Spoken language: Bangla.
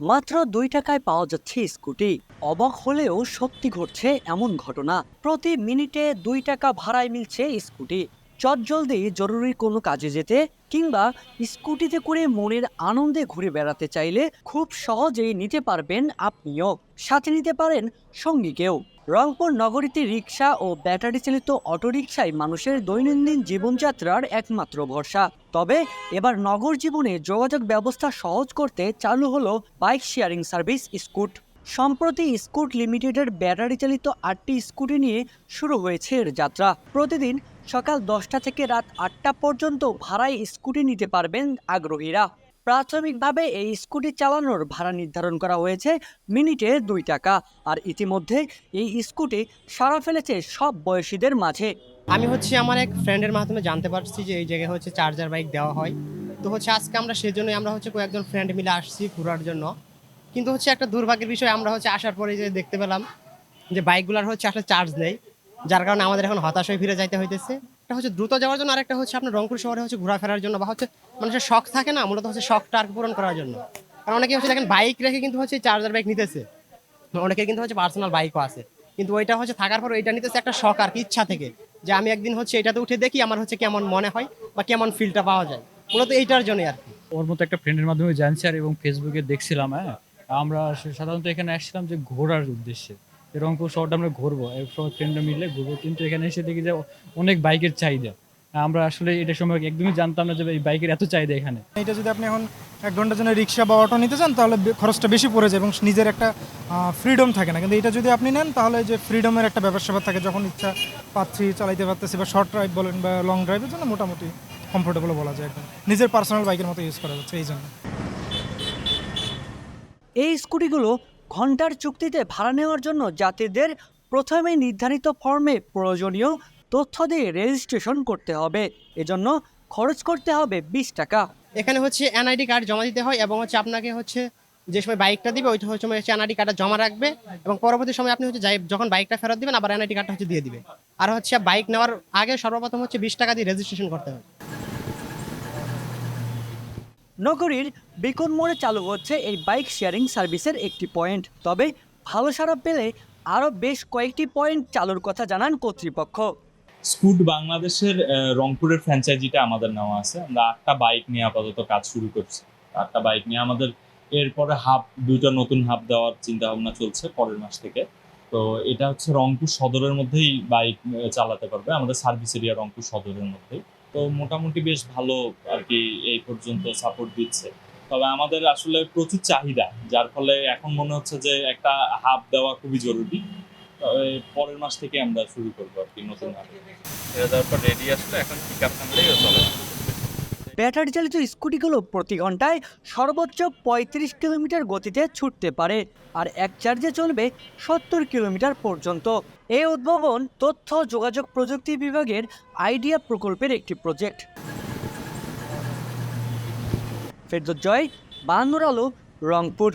মাত্র দুই টাকায় পাওয়া যাচ্ছে স্কুটি। অবাক হলেও সত্যি ঘটছে এমন ঘটনা। প্রতি মিনিটে দুই টাকা ভাড়ায় মিলছে স্কুটি। চটজলদি জরুরি কোনো কাজে যেতে কিংবা স্কুটিতে করে মনের আনন্দে ঘুরে বেড়াতে চাইলে খুব সহজেই নিতে পারবেন আপনিও। সাথে নিতে পারেন সঙ্গীকেও। রংপুর নগরীতে রিক্সা ও ব্যাটারি চালিত অটোরিকশাই মানুষের দৈনন্দিন জীবনযাত্রার একমাত্র ভরসা। তবে এবার নগর জীবনে যোগাযোগ ব্যবস্থা সহজ করতে চালু হলো বাইক শেয়ারিং সার্ভিস স্কুট। সম্প্রতি স্কুট লিমিটেডের ব্যাটারি চালিত আটটি স্কুটি নিয়ে শুরু হয়েছে এর যাত্রা। প্রতিদিন সকাল দশটা থেকে রাত আটটা পর্যন্ত ভাড়ায় স্কুটি নিতে পারবেন আগ্রহীরা। প্রাথমিকভাবে এই স্কুটি চালানোর ভাড়া নির্ধারণ করা হয়েছে মিনিটে দুই টাকা আর ইতিমধ্যে এই স্কুটি সারা ফেলেছে সব বয়সীদের মাঝে। আমি হচ্ছে আমার এক ফ্রেন্ডের মাধ্যমে জানতে পারছি যে এই জায়গায় হচ্ছে চার্জার বাইক দেওয়া হয়। তো হচ্ছে আজকে আমরা সেজন্যই আমরা হচ্ছে কয়েকজন ফ্রেন্ড মিলে আসছি ঘোরার জন্য। কিন্তু হচ্ছে একটা দুর্ভাগ্যের বিষয়, আমরা হচ্ছে আসার পরে যে দেখতে পেলাম যে বাইকগুলোর হচ্ছে আসলে চার্জ নেই। যার কারণে আমাদের এখন হতাশ হয়ে ফিরে যাইতে হইতেছে। একটা হচ্ছে দ্রুত যাওয়ার জন্য, আরেকটা হচ্ছে আপনার রংপুর শহরে হচ্ছে ঘোরাফেরার জন্য, বা হচ্ছে মানুষের শখ থাকে না, মূলত হচ্ছে শখটা আর পূরণ করার জন্য। কারণ অনেকে হচ্ছে দেখেন বাইক রেখে কিন্তু হচ্ছে চার্জার বাইক নিতেছে। অনেকের কিন্তু হচ্ছে পার্সোনাল বাইকও আছে। কিন্তু ওইটা হচ্ছে থাকার পর ওইটা নিতেছে একটা শখ আর কি ইচ্ছা থেকে, যে আমি একদিন হচ্ছে এটাতে উঠে দেখি আমার হচ্ছে কেমন মনে হয় বা কেমন ফিলটা পাওয়া যায়। মূলত এইটার জন্যই আর কি। ওর মতো একটা ফ্রেন্ডের মাধ্যমে জানছি আর এবং ফেসবুকে দেখছিলাম হ্যাঁ? আমরা সাধারণত এখানে আসছিলাম যে ঘোরার উদ্দেশ্যে। রংপুর শহরটা আমরা ঘুরবো এক সব ফ্রেন্ডরা মিলে ঘুরবো। কিন্তু এখানে এসে দেখি যে অনেক বাইকের চাহিদা। আমরা আসলে এটা সময় একদমই জানতাম না যে এই বাইকের এত চাহিদা এখানে। এটা যদি আপনি এখন এক ঘণ্টার জন্য রিক্সা বা অটো নিতে চান তাহলে খরচটা বেশি পড়ে যায় এবং নিজের একটা ফ্রিডম থাকে না। কিন্তু এটা যদি আপনি নেন তাহলে যে ফ্রিডমের একটা ব্যাপার স্যাপার থাকে যখন ইচ্ছা পাচ্ছি চালাইতে পারতেছি বা শর্ট ড্রাইভ বলেন বা লং ড্রাইভের জন্য মোটামুটি কমফোর্টেবল বলা যায় একদম। নিজের পার্সোনাল বাইকের মতো ইউজ করা যাচ্ছে এই জন্য। এই স্কুটিগুলো ঘণ্টার চুক্তিতে ভাড়া নেওয়ার জন্য যাত্রীদের প্রথমে নির্ধারিত ফর্মে প্রয়োজনীয় তথ্য দিয়ে রেজিস্ট্রেশন করতে হবে। এজন্য খরচ করতে হবে বিশ টাকা। এখানে হচ্ছে এনআইডি কার্ড জমা দিতে হয় এবং হচ্ছে আপনাকে হচ্ছে যে সময় বাইকটা দিবে, ওই সময় হচ্ছে এনআইডি কার্ডটা জমা রাখবে এবং পরবর্তী সময় আপনি হচ্ছে যখন বাইকটা ফেরত দিবেন, আবার এনআইডি কার্ডটা হচ্ছে দিয়ে দিবে। আর হচ্ছে বাইক নেওয়ার আগে সর্বপ্রথম হচ্ছে বিশ টাকা দিয়ে রেজিস্ট্রেশন করতে হবে। নগরীর বিকন মোড়ে চালু হচ্ছে এই বাইক শেয়ারিং সার্ভিসের একটি পয়েন্ট তবে ভালো সারা পেলে আরও বেশ কয়েকটি পয়েন্ট চালুর কথা জানান কর্তৃপক্ষ। স্কুট বাংলাদেশের রংপুরের ফ্র্যাঞ্চাইজিটা আমাদের নেওয়া আছে। আমরা আটটা বাইক নিয়ে আপাতত কাজ শুরু করছি। আটটা বাইক নিয়ে আমাদের এরপরে হাব দুইটা নতুন হাব দেওয়ার চিন্তা ভাবনা চলছে পরের মাস থেকে। তো এটা হচ্ছে রংপুর সদরের মধ্যেই বাইক চালাতে পারবে। আমাদের সার্ভিস এরিয়া রংপুর সদরের মধ্যেই। তো মোটামুটি বেশ ভালো আর কি এই পর্যন্ত সাপোর্ট দিচ্ছে। তবে আমাদের আসলে প্রচুর চাহিদা, যার ফলে এখন মনে হচ্ছে যে একটা হাফ দেওয়া খুবই জরুরি। তবে পরের মাস থেকে আমরা শুরু করব আর কি নতুন হাব এটা তারপর পর রেডি আসলে এখন পিক আপ চলে। ব্যাটারি চালিত স্কুটিগুলো প্রতি ঘন্টায় সর্বোচ্চ পঁয়ত্রিশ কিলোমিটার গতিতে ছুটতে পারে আর এক চার্জে চলবে সত্তর কিলোমিটার পর্যন্ত। এই উদ্ভাবন তথ্য যোগাযোগ প্রযুক্তি বিভাগের আইডিয়া প্রকল্পের একটি প্রজেক্ট। ফেরদোস জয় বাহান্নর আলো, রংপুর।